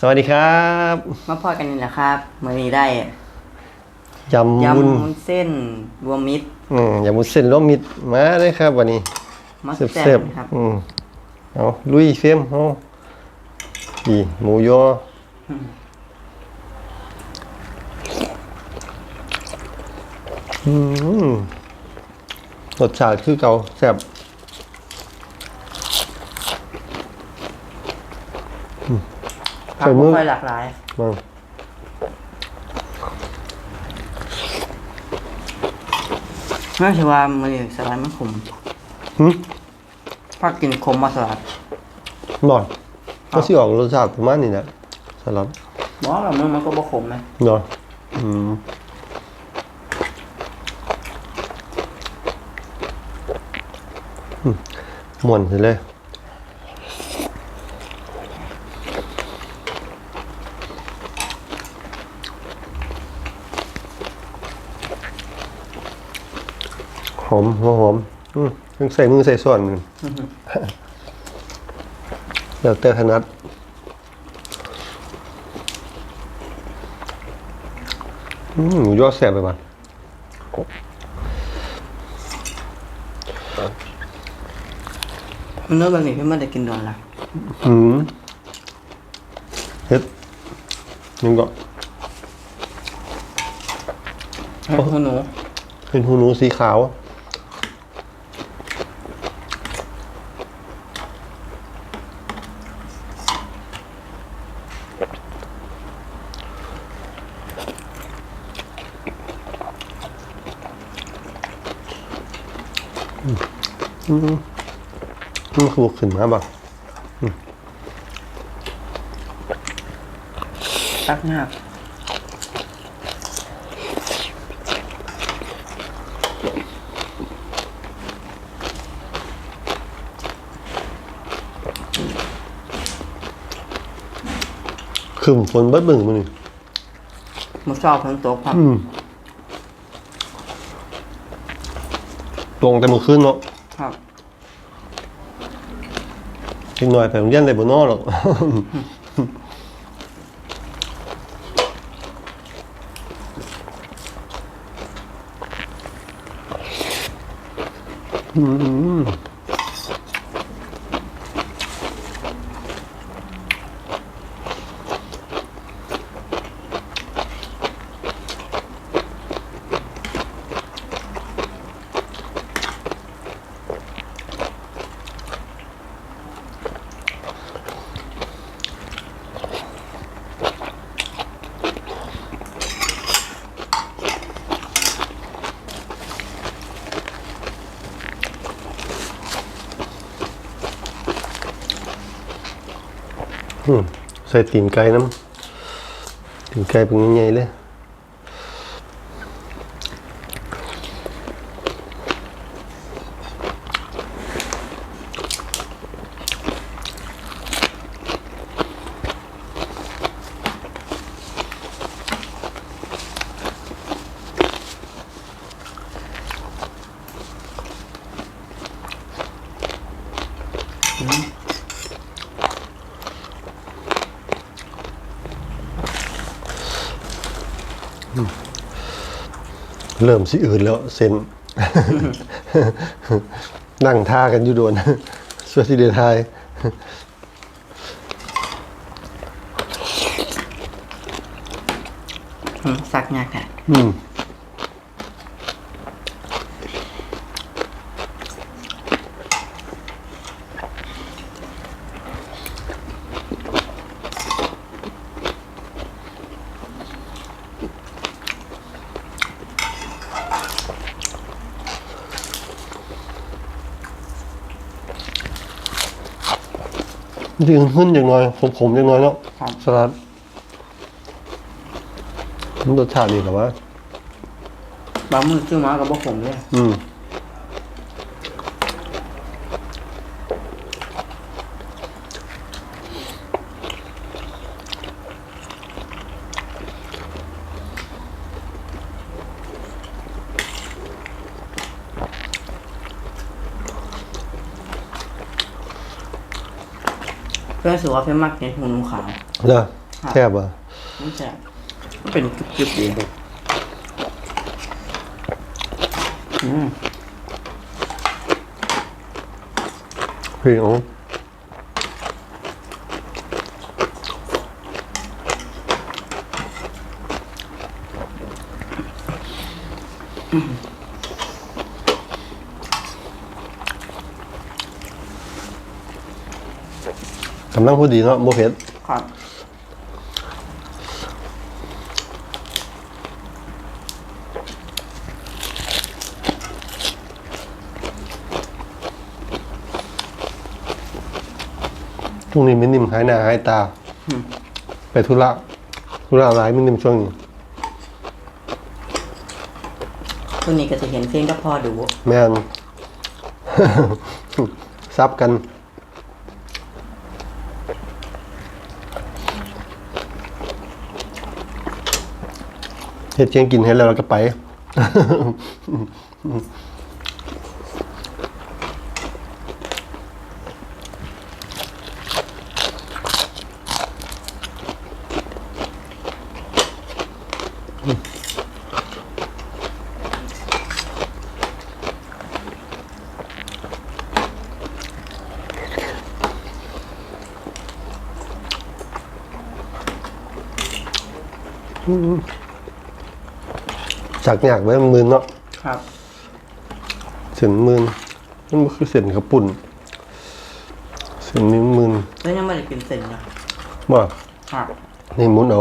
สวัสดีครับมาพอกันนี่แหละครับมื่อนี้ได้ยำยำวุ้นวุ้นเส้นรวมมิตรอืมยำวุ้นเส้นร่วมมิตรมาเลยครับ วันนี้มัสเสิร์ฟแซ่เสิร์ฟบครับอืมเอาลุยเฟรมเอาดีหมูยออืมรสชาติคือเก่าแซ่บ ผักใส่มืบ่อค่อยหลากหลาย มากน่าจะว่ามือนี้สลัดมันขมหึผักกินขมมาสลัดบ่อยก็สิออกรสชาติประมาณนี้แหละสลัดบอกแล้วมันมันก็บ่ขมนะเนาะอืมอืมม่วนสิเลย มหัวหอมอืมเพิ่งใส่มือใส่ส่วนหนึ่งเดี๋ยวแต่ถนัดอืมหมูยอดแสบไปบ้างมันเนื้อแบบนี้พี่มันได้กินโดนละอืมเฮ็ดยังก็ให้คุณหนูเป็นหูหนูสีขาว มันคือขึ้นมาบ่ะตักยากคือฝนเบิดเบิ่งมันนี่บ่ชอบฝนตกครับ ตรงแต่มื่อคืนเนาะ ครับ อีกหน่อยไปโรงเรียนได้บ่นอหรอก อืมอืม ใส่ตีนไก่น้ำตีนไก่เป็นใหญ่ๆเลย เริ่มสิอื่นแล้วเซ็นนั่งท่ากันอยู่โดวนสวัสดีเดทายอืมสักยากค่ะอืม จริงๆขึ้นอย่างน้อยผมผมอย่างน้อยเนาะครับ สลัดมันรสชาติดีแต่ว่า บางมื้อซื้อมาก็บ่ขมเลยอืม พื่อนรู้สึกว่าเพื่อนมักกินหูหนูขาวเด้อแซ่บอะมันแซ่บมันเป็นกรึบๆดีอืมพี่อ๋ออ กำลังพูดดีเนาะโมเพชรครับพรุ่งนี้มินิมหายหน้าหายตาอืมไปธุระธุระอะไรมินิมช่วงนี้ตัวนี้ก็จะเห็นเส้นก็พอดู แม่น ซับกัน เฮ็ดเชียงกินให้แล้วเราก็ไปจากอยากไว้มันมืนเนาะครับเส้นมืนมันบ่คือเส้นข้าวปุ่นเส้นนี้มืนแล้วยังไม่ได้เป็นเส้นนะบ่ครับ นี่หมุนเอา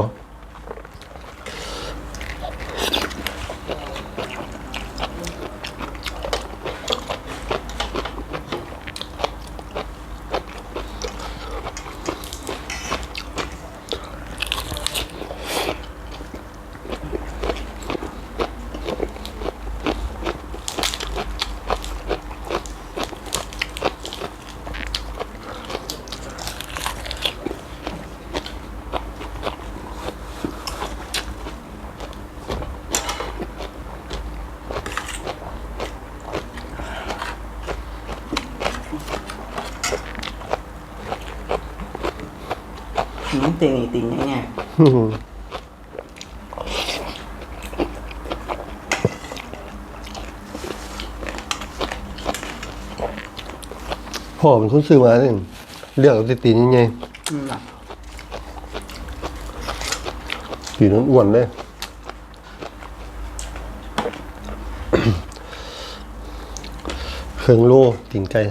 ตียงอีกติงง่ายพ่อเป็นคนซื้อมาเนี่ยเลือกเอาติตีนยังไงๆอืมล่ะตีนนั้นอ้วนเลยเครื่องโลตีนไก่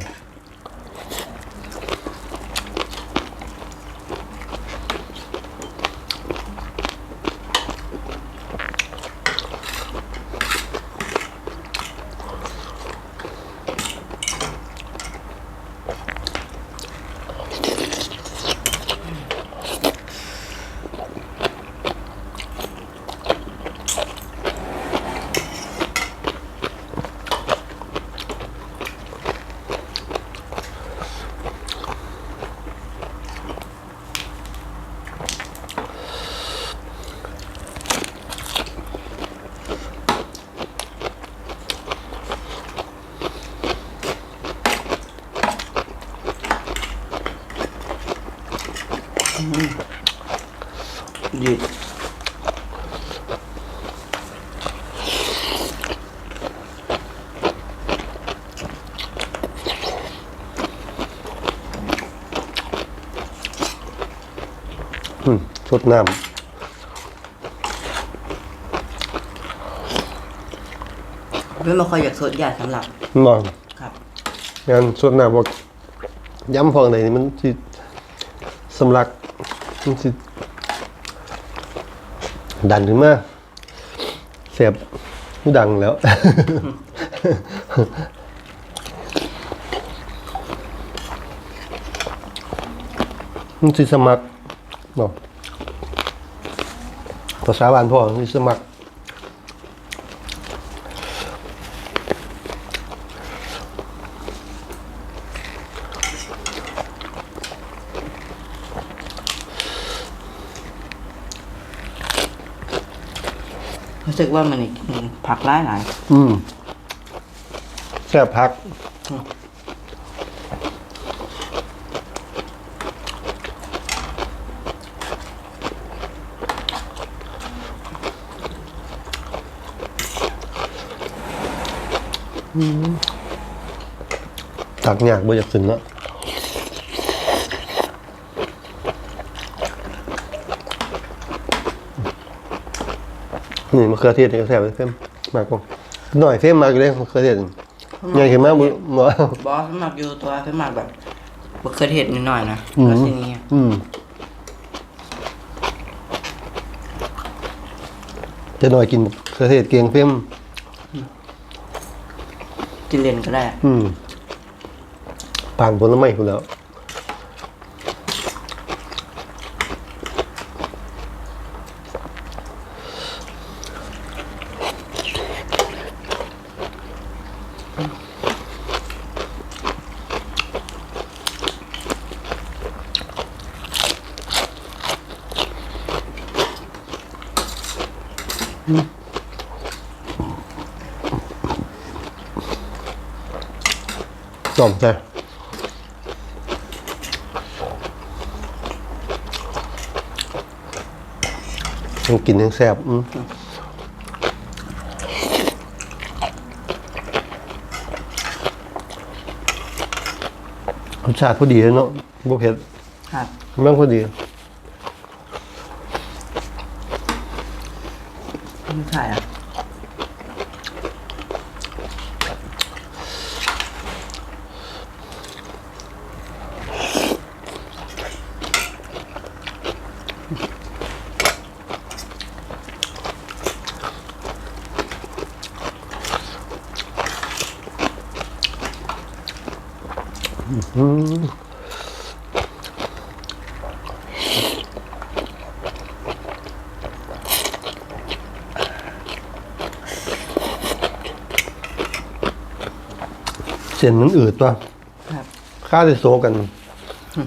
สดน้เพื่อนมาคอยอยากสดยาสำหรับำมองครับงานสดน้ำบอกย้ำพองไหนนี่มันสิสำลักมันสิดันขึ้นมาเสียบหูดังแล้ว มันสิสมัคร เนาะภาษาบ้านพ่อมันสิสมัครรู้สึกว่ามันอีกผักหลายหลายอืมแซ่บพัก ตักยากบ่อยากขึ้นเนาะนี่มะเขือเทศนี่ก็แซ่บเลยเพิ่มมากกว่าหน่อยเพิ่มมากเลยมะเขือเทศใหญ่ขึ้นมากบ่บ่บอสสมัครอยู่ตัวสมัครแบบบเคยเห็นนิดหน่อยนะอืมแล้วทีนี้อืมจะหน่อยกินมะเขือเทศเกียงเพิ่ม กินเลนก็ได้ อืมต่างผลไม้คุณแล้วจ อมใช่ยังกินยังแซ่บอืมรสชาติพอดีเลยเนาะบุเผ็ดครับมันพอดีไม่ใช่อะ เส้นมันอืดป่ะครับข้าจะโซกัน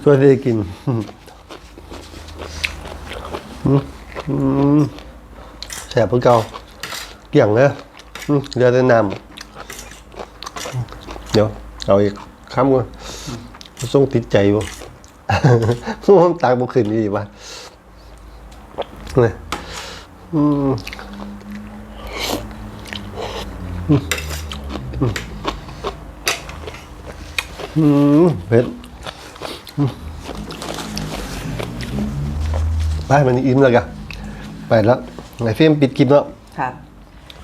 ช่วยได้กินอืมอืมแสบเพื่อเก่าเกี่ยงเลยอืมเรือแต่น้ำเดี๋ยว เอาอีกคำก่อน ส่งติดใจบ่มันตากบ่ขึ้นดีป่ะเนี่ยอืมอืมเผ็ดไปมันอิ่มแล้วกันไปแล้วไอเฟมปิดคลิปแล้วครับ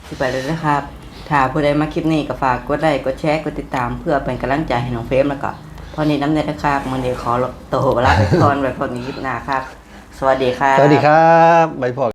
สิไปเลยนะครับ ถ้าผู้ใดมาคลิปนี้ก็ฝากกดไลค์กดแชร์กดติดตามเพื่อเป็นกำลังใจให้น้องเฟมแล้วก็ พอนี้น้ำเนยนะครับมันเดียวขอโตัวลาไปก่อนไว้พอนี้คลิปหน้าครับ สวัสดีครับ สวัสดีครับใบพอ